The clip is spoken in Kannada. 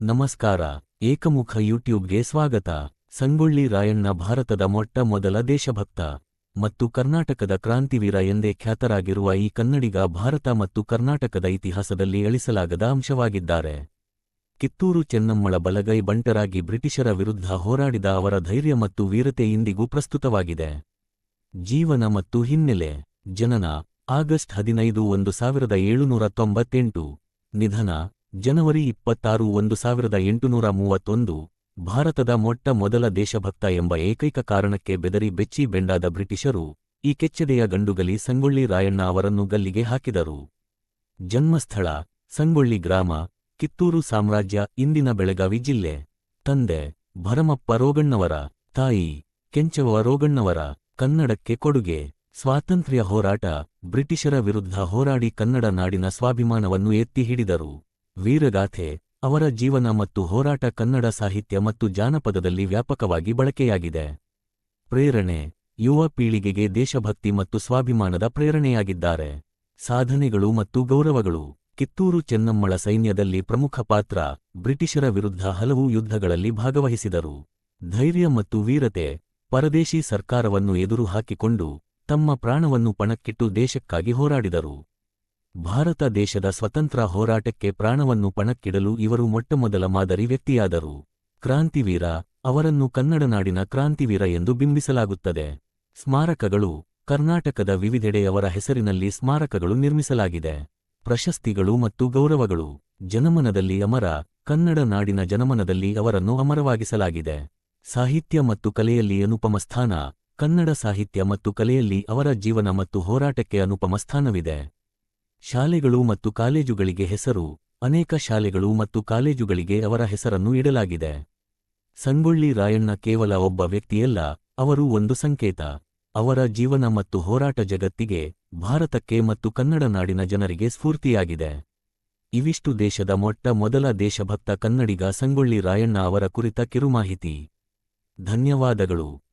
ನಮಸ್ಕಾರ, ಏಕಮುಖ ಯೂಟ್ಯೂಬ್ಗೆ ಸ್ವಾಗತ. ಸಂಗೊಳ್ಳಿ ರಾಯಣ್ಣ ಭಾರತದ ಮೊಟ್ಟ ಮೊದಲ ದೇಶಭಕ್ತ ಮತ್ತು ಕರ್ನಾಟಕದ ಕ್ರಾಂತಿವೀರ ಎಂದೇ ಖ್ಯಾತರಾಗಿರುವ ಈ ಕನ್ನಡಿಗ ಭಾರತ ಮತ್ತು ಕರ್ನಾಟಕದ ಇತಿಹಾಸದಲ್ಲಿ ಅಳಿಸಲಾಗದ ಅಂಶವಾಗಿದ್ದಾರೆ. ಕಿತ್ತೂರು ಚೆನ್ನಮ್ಮಳ ಬಲಗೈ ಬಂಟರಾಗಿ ಬ್ರಿಟಿಷರ ವಿರುದ್ಧ ಹೋರಾಡಿದ ಅವರ ಧೈರ್ಯ ಮತ್ತು ವೀರತೆ ಇಂದಿಗೂ ಪ್ರಸ್ತುತವಾಗಿದೆ. ಜೀವನ ಮತ್ತು ಹಿನ್ನೆಲೆ, ಜನನ, ಆಗಸ್ಟ್ ಹದಿನೈದು ಒಂದು ಸಾವಿರದ ಏಳುನೂರ ತೊಂಬತ್ತೆಂಟು. ನಿಧನ ಜನವರಿ ಇಪ್ಪತ್ತಾರು ಒಂದು ಸಾವಿರದ ಎಂಟುನೂರ ಮೂವತ್ತೊಂದು, ಭಾರತದ ಮೊಟ್ಟ ಮೊದಲ ದೇಶಭಕ್ತ ಎಂಬ ಏಕೈಕ ಕಾರಣಕ್ಕೆ ಬೆದರಿ ಬೆಚ್ಚಿ ಬೆಂಡಾದ ಬ್ರಿಟಿಷರು ಈ ಕೆಚ್ಚೆದೆಯ ಗಂಡುಗಲಿ ಸಂಗೊಳ್ಳಿ ರಾಯಣ್ಣ ಅವರನ್ನು ಗಲ್ಲಿಗೆ ಹಾಕಿದರು. ಜನ್ಮಸ್ಥಳ, ಸಂಗೊಳ್ಳಿ ಗ್ರಾಮ, ಕಿತ್ತೂರು ಸಾಮ್ರಾಜ್ಯ, ಇಂದಿನ ಬೆಳಗಾವಿ ಜಿಲ್ಲೆ. ತಂದೆ, ಭರಮಪ್ಪ ರೋಗಣ್ಣವರ. ತಾಯಿ ಕೆಂಚವ ರೋಗಣ್ಣವರ. ಕನ್ನಡಕ್ಕೆ ಕೊಡುಗೆ. ಸ್ವಾತಂತ್ರ್ಯ ಹೋರಾಟ, ಬ್ರಿಟಿಷರ ವಿರುದ್ಧ ಹೋರಾಡಿ ಕನ್ನಡ ನಾಡಿನ ಸ್ವಾಭಿಮಾನವನ್ನು ಎತ್ತಿ ಹಿಡಿದರು. ವೀರಗಾಥೆ, ಅವರ ಜೀವನ ಮತ್ತು ಹೋರಾಟ ಕನ್ನಡ ಸಾಹಿತ್ಯ ಮತ್ತು ಜಾನಪದದಲ್ಲಿ ವ್ಯಾಪಕವಾಗಿ ಬಳಕೆಯಾಗಿದೆ. ಪ್ರೇರಣೆ, ಯುವ ಪೀಳಿಗೆಗೆ ದೇಶಭಕ್ತಿ ಮತ್ತು ಸ್ವಾಭಿಮಾನದ ಪ್ರೇರಣೆಯಾಗಿದ್ದಾರೆ. ಸಾಧನೆಗಳು ಮತ್ತು ಗೌರವಗಳು, ಕಿತ್ತೂರು ಚೆನ್ನಮ್ಮಳ ಸೈನ್ಯದಲ್ಲಿ ಪ್ರಮುಖ ಪಾತ್ರ, ಬ್ರಿಟಿಷರ ವಿರುದ್ಧ ಹಲವು ಯುದ್ಧಗಳಲ್ಲಿ ಭಾಗವಹಿಸಿದರು. ಧೈರ್ಯ ಮತ್ತು ವೀರತೆ, ಪರದೇಶಿ ಸರ್ಕಾರವನ್ನು ಎದುರು ಹಾಕಿಕೊಂಡು ತಮ್ಮ ಪ್ರಾಣವನ್ನು ಪಣಕ್ಕಿಟ್ಟು ದೇಶಕ್ಕಾಗಿ ಹೋರಾಡಿದರು. ಭಾರತ ದೇಶದ ಸ್ವತಂತ್ರ ಹೋರಾಟಕ್ಕೆ ಪ್ರಾಣವನ್ನು ಪಣಕ್ಕಿಡಲು ಇವರು ಮೊಟ್ಟಮೊದಲ ಮಾದರಿ ವ್ಯಕ್ತಿಯಾದರು. ಕ್ರಾಂತಿವೀರ, ಅವರನ್ನು ಕನ್ನಡ ನಾಡಿನ ಕ್ರಾಂತಿವೀರ ಎಂದು ಬಿಂಬಿಸಲಾಗುತ್ತದೆ. ಸ್ಮಾರಕಗಳು, ಕರ್ನಾಟಕದ ವಿವಿಧೆಡೆಯವರ ಹೆಸರಿನಲ್ಲಿ ಸ್ಮಾರಕಗಳು ನಿರ್ಮಿಸಲಾಗಿದೆ. ಪ್ರಶಸ್ತಿಗಳು ಮತ್ತು ಗೌರವಗಳು, ಜನಮನದಲ್ಲಿ ಅಮರ, ಕನ್ನಡ ನಾಡಿನ ಜನಮನದಲ್ಲಿ ಅವರನ್ನು ಅಮರವಾಗಿಸಲಾಗಿದೆ. ಸಾಹಿತ್ಯ ಮತ್ತು ಕಲೆಯಲ್ಲಿ ಅನುಪಮ ಸ್ಥಾನ, ಕನ್ನಡ ಸಾಹಿತ್ಯ ಮತ್ತು ಕಲೆಯಲ್ಲಿ ಅವರ ಜೀವನ ಮತ್ತು ಹೋರಾಟಕ್ಕೆ ಅನುಪಮ ಸ್ಥಾನವಿದೆ. ಶಾಲೆಗಳು ಮತ್ತು ಕಾಲೇಜುಗಳಿಗೆ ಹೆಸರು, ಅನೇಕ ಶಾಲೆಗಳು ಮತ್ತು ಕಾಲೇಜುಗಳಿಗೆ ಅವರ ಹೆಸರನ್ನು ಇಡಲಾಗಿದೆ. ಸಂಗೊಳ್ಳಿ ರಾಯಣ್ಣ ಕೇವಲ ಒಬ್ಬ ವ್ಯಕ್ತಿಯಲ್ಲ, ಅವರು ಒಂದು ಸಂಕೇತ. ಅವರ ಜೀವನ ಮತ್ತು ಹೋರಾಟ ಜಗತ್ತಿಗೆ, ಭಾರತಕ್ಕೆ ಮತ್ತು ಕನ್ನಡ ನಾಡಿನ ಜನರಿಗೆ ಸ್ಫೂರ್ತಿಯಾಗಿದೆ. ಇವಿಷ್ಟು ದೇಶದ ಮೊಟ್ಟ ಮೊದಲ ದೇಶಭಕ್ತ ಕನ್ನಡಿಗ ಸಂಗೊಳ್ಳಿ ರಾಯಣ್ಣ ಅವರ ಕುರಿತ ಕಿರುಮಾಹಿತಿ. ಧನ್ಯವಾದಗಳು.